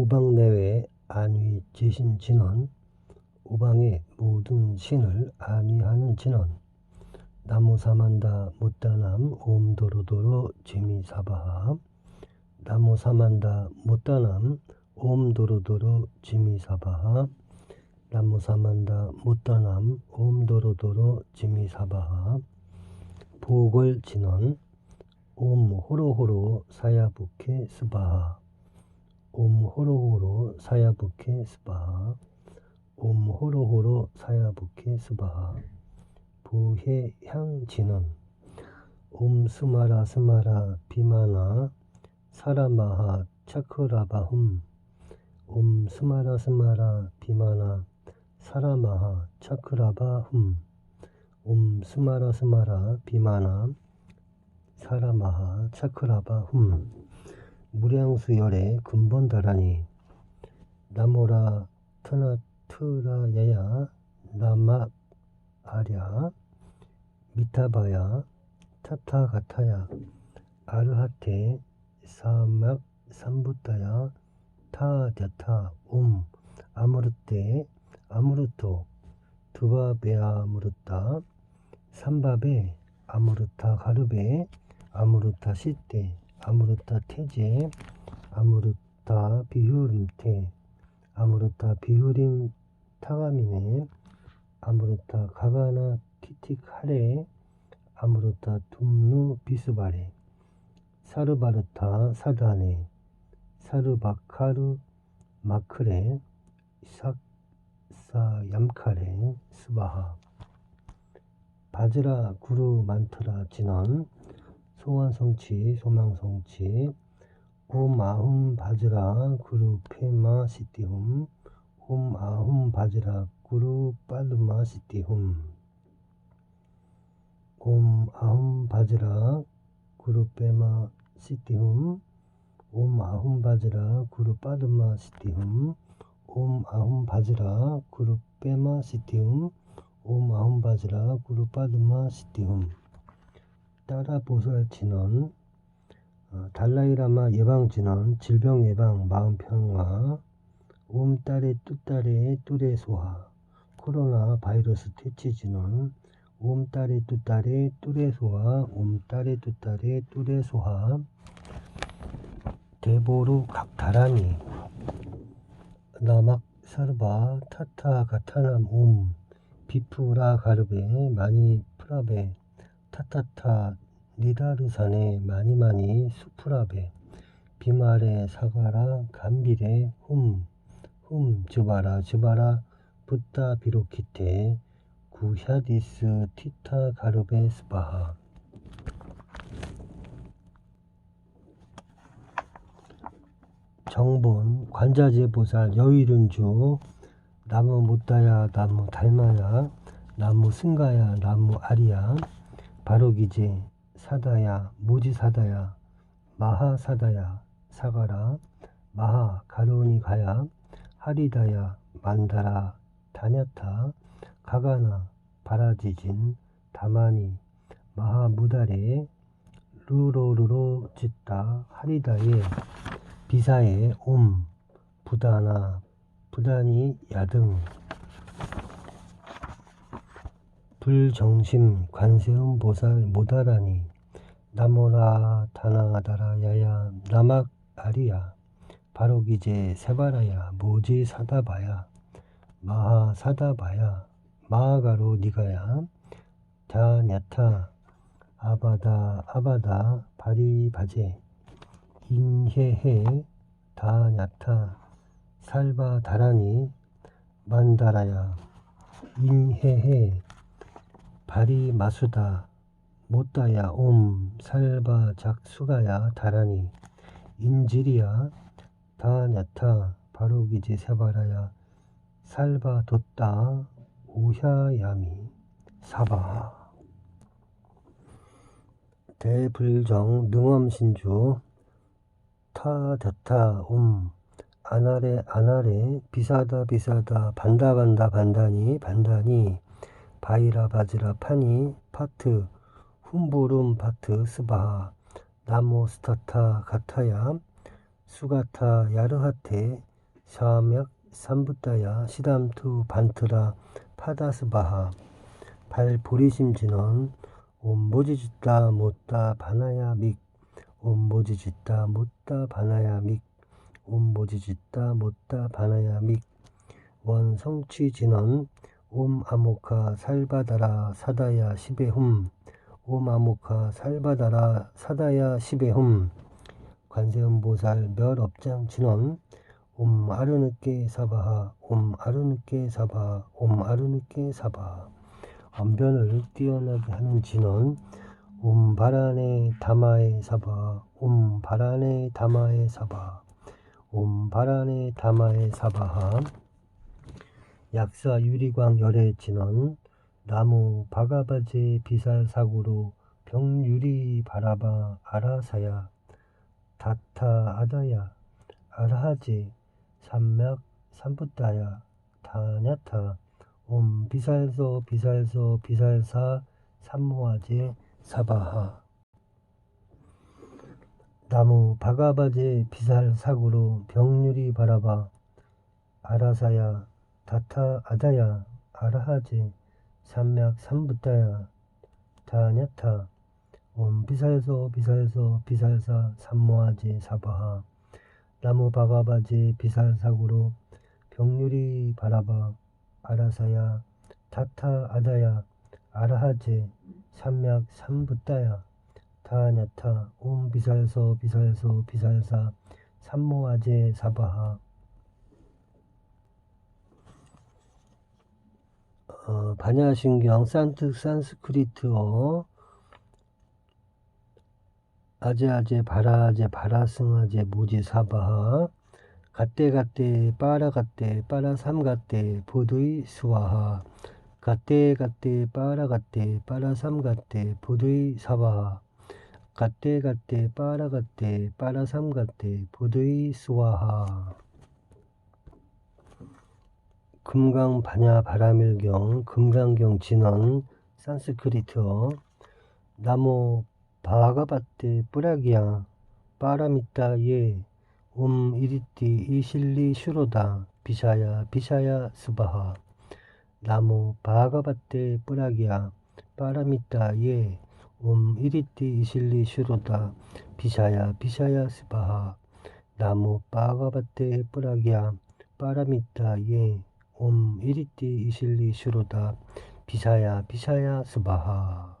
오방 내외 안위 제신 진원 오방의 모든 신을 안위하는 진원. 나무사만다 못다남 옴도로도로 지미사바하 나무사만다 못다남 옴도로도로 지미사바하 나무사만다 못다남 옴도로도로 지미사바하 보골진원 옴 호로호로 사야부케 스바하 옴 호로호로 사야부케 스바하 옴 호로호로 사야부케 스바하 부해 향진원 옴 스마라 스마라 비마나 사라마하 차크라바훔. 옴 스마라 스마라 비마나 사라마하 차크라바훔. 옴 스마라 스마라 비마나 사라마하 차크라바훔 무량수열의 근본다라니 나모라 트나트라야야 나마 아랴 미타바야 타타가타야 아르하테 사막 삼부타야 타드타 옴 아무르테 아무르토 두바베아 무르타 삼바베 아무르타 가르베 아무르타 시테 아무르타 테제 아무르타 비후림테 아무르타 비후림 타가미네 아무르타 가가나 티틱하레 아무르타 둠누 비스바레 사르바르타 사다네 사르바카르 마크레 삭사 얌카레 스바하. 바즈라 구루 만트라 진원 소원성치 소망성치 옴아훔 바즈라 구루 페마 시티훔 옴아훔 바즈라 구루 빨루마 시티훔 옴아훔 바즈라 구루 페마 시티훔 옴아훔 바즈라 구루 빠르마 시티훔 옴아훔 바즈라 구루 페마 시티훔 옴 아훔바즈라 구루파드마 시티훔 따라 보살 진원 어, 달라이라마 예방 진원 질병 예방 마음 평화 옴 딸의 뚜딸의 뚜레 소화 코로나 바이러스 퇴치 진원 옴 딸의 뚜딸의 뚜레 소화 옴 딸의 뚜딸의 뚜레 소화. 대보루 각다라니. 나막 사르바 타타 가타남 옴 비프라 가르베 마니 프라베 타타타 니다르산에 마니 마니 수프라베 비마레 사가라 감비레 훔 훔 즈바라 즈바라 붓다 비로키테 구샤디스 티타 가르베 스바하. 정본 관자재 보살 여의륜주 나무 못다야 나무 달마야 나무 승가야 나무 아리야 바로기제 사다야 모지사다야 마하사다야 사가라 마하 가로니 가야 하리다야 만다라 다냐타 가가나 바라지진 다마니 마하무다레 루로루로 짓다 하리다에 비사에 옴 부다나 부단히 야등 불정심 관세음 보살 모다라니 나모라 다나다라 야야 나막 아리야. 바로기제 세바라야 모지 사다바야 마하 사다바야 마하가로 니가야. 다냐타 아바다 아바다 바리바제 인해해 다냐타 살바 다라니 만다라야. 인해해 바리 마수다 못다야 옴 살바 작수가야 다라니 인지리야 다냐타 바로기지 세바라야 살바 돛다 오샤야미 사바. 대불정 능엄신주 타다타 옴 아나레 아나레 비사다 비사다 반다 반다 반다니 반다니 바이라 바지라 파니 파트 훔부름 파트 스바하 나모 스타타 가타야 수가타 야르하테 샤맥 삼부따야 시담투 반트라 파다스바하 발 보리심 진원 옴보지짓다 못다 바나야 믹 옴보지짓다 못다 바나야 믹 옴보지짓다 못다 바나야 믹. 원성취 진원 옴 아모카 살바다라 사다야 시베훔. 옴 아모카 살바다라 사다야 시베훔. 관세음보살 멸업장 진원. 옴 아르느께 사바하. 옴 아르느께 사바. 옴 아르느께 사바. 언변을 뛰어나게 하는 진원. 옴 바란에 다마에 사바. 옴 바란에 다마에 사바. 옴 바란에 다마에 사바하 약사 유리광 열애 진원 나무 바가바제 비살사구로 병 유리 바라바 아라사야. 다타 아다야. 아라하제 삼맥 삼부따야. 다냐타. 옴 비살소 비살소 비살사 삼모아제 사바하. 나무 바가바제 비살사구로 병유리 바라바 아라사야 다타 아다야 아라하제 삼맥 삼부따야. 다냐타. 옴 비살소 비살소 비살사 삼모아제 사바하. 나무 바가바제 비살사구로 병유리 바라바 아라사야 다타 아다야 아라하제 삼맥 삼부따야. 다냐타. 옴 비살소 비살소 비살사 삼모아제 사바하 어, 반야신경 산트 산스크리트어 아제아제 바라아제 바라승아제 모지사바하 갓대갓대 빠라갓대 빠라삼갓대 보드이 수와하 갓대갓대 빠라갓대 빠라삼갓대 보드이 사바하 갓대갓대 빠라갓대 빠라삼갓대 보드이 수와하 금강 반야 바라밀경 금강경 진원 산스크리트어 나무 바가바떼 뿌라기야 빠라미따 예옴 이리띠 이실리 슈로다 비샤야 비샤야 스바하. 나무 바가바떼 뿌라기야 빠라미따 예옴 이리띠 이실리 슈로다 비샤야 비샤야 스바하. 나무 바가바떼 뿌라기야 빠라미따 예 옴 이리띠 이실리 슈로다. 비샤야 비샤야 스바하